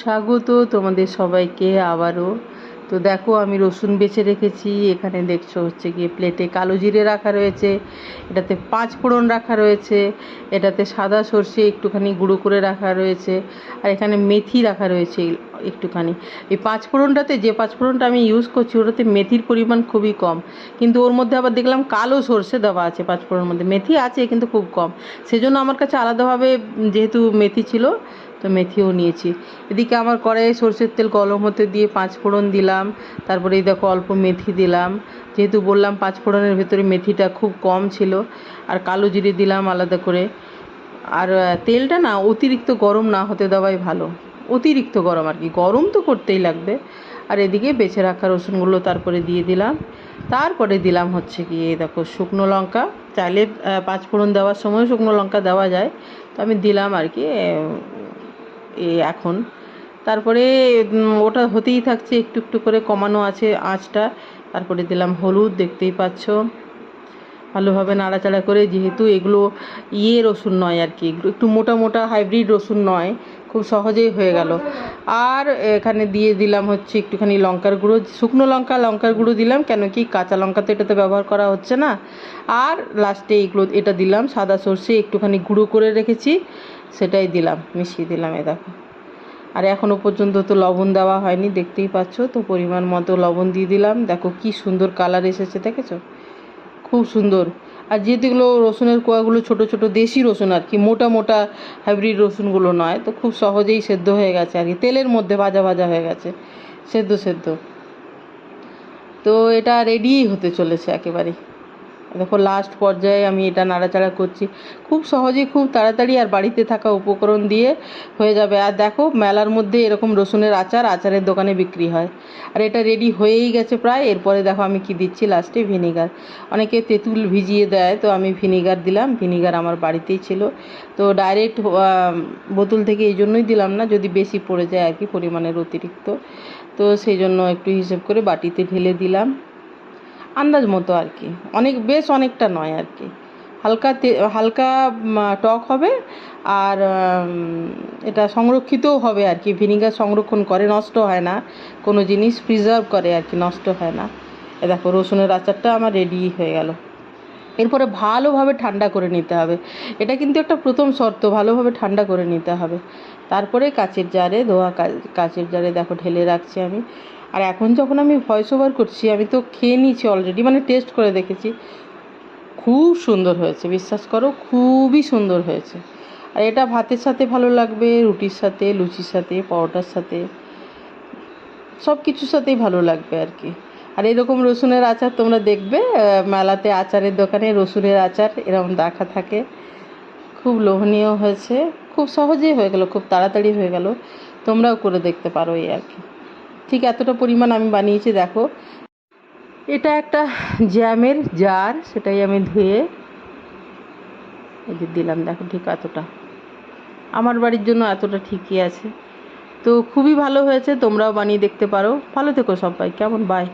স্বাগত তোমাদের সবাইকে আবারও। তো দেখো, আমি রসুন বেছে রেখেছি। এখানে দেখছ হচ্ছে গিয়ে প্লেটে কালো জিরে রাখা রয়েছে, এটাতে পাঁচ ফোড়ন রাখা রয়েছে, এটাতে সাদা সর্ষে একটুখানি গুঁড়ো করে রাখা রয়েছে, আর এখানে মেথি রাখা রয়েছে একটুখানি। এই পাঁচ ফোড়নটাতে, যে পাঁচ ফোড়নটা আমি ইউজ করছি, ওটাতে মেথির পরিমাণ খুবই কম। কিন্তু ওর মধ্যে আবার দেখলাম কালো সর্ষে দেওয়া আছে পাঁচ ফোড়নের মধ্যে। মেথি আছে, কিন্তু খুব কম। সেজন্য আমার কাছে আলাদাভাবে যেহেতু মেথি ছিল তো মেথিও নিয়েছি। এদিকে আমার কড়াইয়ে সরষের তেল গরম হতে দিয়ে পাঁচ ফোড়ন দিলাম। তারপরে এই দেখো অল্প মেথি দিলাম। যেহেতু বললাম পাঁচ ফোড়নের ভেতরে মেথিটা খুব কম ছিল আর কালো জিরে দিলাম আলাদা করে। আর তেলটা না অতিরিক্ত গরম না হতে দেওয়াই ভালো। অতিরিক্ত গরম আর কি গরম তো করতেই লাগবে। আর এদিকে বেছে রাখা রসুনগুলো তারপরে দিয়ে দিলাম। তারপরে দিলাম হচ্ছে কি দেখো শুকনো লঙ্কা। চাইলে আহ, পাঁচ ফোড়ন দেওয়ার সময় শুকনো লঙ্কা দেওয়া যায়। তো আমি দিলাম আর কি এখন। তারপরে ওটা হতেই থাকছে, একটু একটু করে কমানো আছে আঁচটা। তারপরে দিলাম হলুদ, দেখতেই পাচ্ছ। ভালোভাবে নাড়াচাড়া করে, যেহেতু এগুলো ইয়ে রসুন নয় আর কি, এগুলো একটু মোটা মোটা হাইব্রিড রসুন নয়, খুব সহজেই হয়ে গেল। আর এখানে দিয়ে দিলাম হচ্ছে একটুখানি লঙ্কার গুঁড়ো, শুকনো লঙ্কা, লঙ্কার গুঁড়ো দিলাম, কেন কি কাঁচা লঙ্কা তো এটাতে ব্যবহার করা হচ্ছে না। আর লাস্টে এগুলো, এটা দিলাম সাদা সর্ষে, একটুখানি গুঁড়ো করে রেখেছি। সেটাই দিলাম, মিশিয়ে দিলাম এ দেখো। আর এখনও পর্যন্ত তো লবণ দেওয়া হয়নি, দেখতেই পাচ্ছ তো পরিমাণ মতো লবণ দিয়ে দিলাম। দেখো কি সুন্দর কালার এসেছে, দেখেছ? খুব সুন্দর। আর যেগুলো রসুনের কোয়াগুলো ছোট ছোট দেশি রসুন আর কি, মোটা মোটা হাইব্রিড রসুনগুলো নয়, তো খুব সহজেই সেদ্ধ হয়ে গেছে আর কি। তেলের মধ্যে ভাজা ভাজা হয়ে গেছে, সেদ্ধ সেদ্ধ। তো এটা রেডিই হতে চলেছে একেবারেই। দেখো লাস্ট পর্যায়ে আমি এটা নাড়াচাড়া করছি। খুব সহজেই খুব তাড়াতাড়ি আর বাড়িতে থাকা উপকরণ দিয়ে হয়ে যাবে। আর দেখো, মেলার মধ্যে এরকম রসুনের আচার আচারের দোকানে বিক্রি হয়। আর এটা রেডি হয়েই গেছে প্রায়। এরপরে দেখো আমি কি দিচ্ছি লাস্টে ভিনিগার অনেকে তেঁতুল ভিজিয়ে দেয়, তো আমি ভিনিগার দিলাম। ভিনিগার আমার বাড়িতেই ছিল। তো ডাইরেক্ট বোতল থেকে এই জন্যই দিলাম না, যদি বেশি পড়ে যায় আর কি, পরিমাণের অতিরিক্ত। তো সেই জন্য একটু হিসেব করে বাটিতে ঢেলে দিলাম। আন্দাজ মতো আর কি। অনেক, বেশ অনেকটা নয় আর কি। হালকা হালকা টক হবে আর এটা সংরক্ষিতও হবে আর কি। ভিনিগার সংরক্ষণ করে, নষ্ট হয় না। কোনো জিনিস প্রিজার্ভ করে আর কি, নষ্ট হয় না। এ দেখো, রসুনের আচারটা আমার রেডি হয়ে গেল। এরপরে ভালোভাবে ঠান্ডা করে নিতে হবে। এটা কিন্তু একটা প্রথম শর্ত, ভালোভাবে ঠান্ডা করে নিতে হবে। তারপরে কাচের জারে, ধোয়া কাচের জারে দেখো, ঢেলে রাখছি আমি। আর এখন যখন আমি ভয়েস ওভার করছি, আমি তো খেয়ে নিয়েছি অলরেডি মানে টেস্ট করে দেখেছি। খুব সুন্দর হয়েছে, বিশ্বাস করো, খুবই সুন্দর হয়েছে। আর এটা ভাতের সাথে ভালো লাগবে, রুটির সাথে, লুচির সাথে, পরোটার সাথে সব কিছুর সাথেই ভালো লাগবে আর কি। আর এরকম রসুনের আচার তোমরা দেখবে মেলাতে আচারের দোকানে রসুনের আচার, এরকম দেখা থাকে। খুব লোভনীয় হয়েছে, খুব সহজেই হয়ে গেল, খুব তাড়াতাড়ি হয়ে গেল, তোমরাও করে দেখতে পারো এই আর কি। ঠিক এতটা পরিমাণ আমি বানিয়েছি, দেখো। এটা একটা জ্যামের জার, সেটাই আমি ধুয়ে এদের দিলাম, দেখো ঠিক এতটা। আমার বাড়ির জন্য এতটা ঠিকই আছে। তো খুবই ভালো হয়েছে, তোমরাও বানিয়ে দেখতে পারো। ভালো থেকো সবাই, কেমন? বাই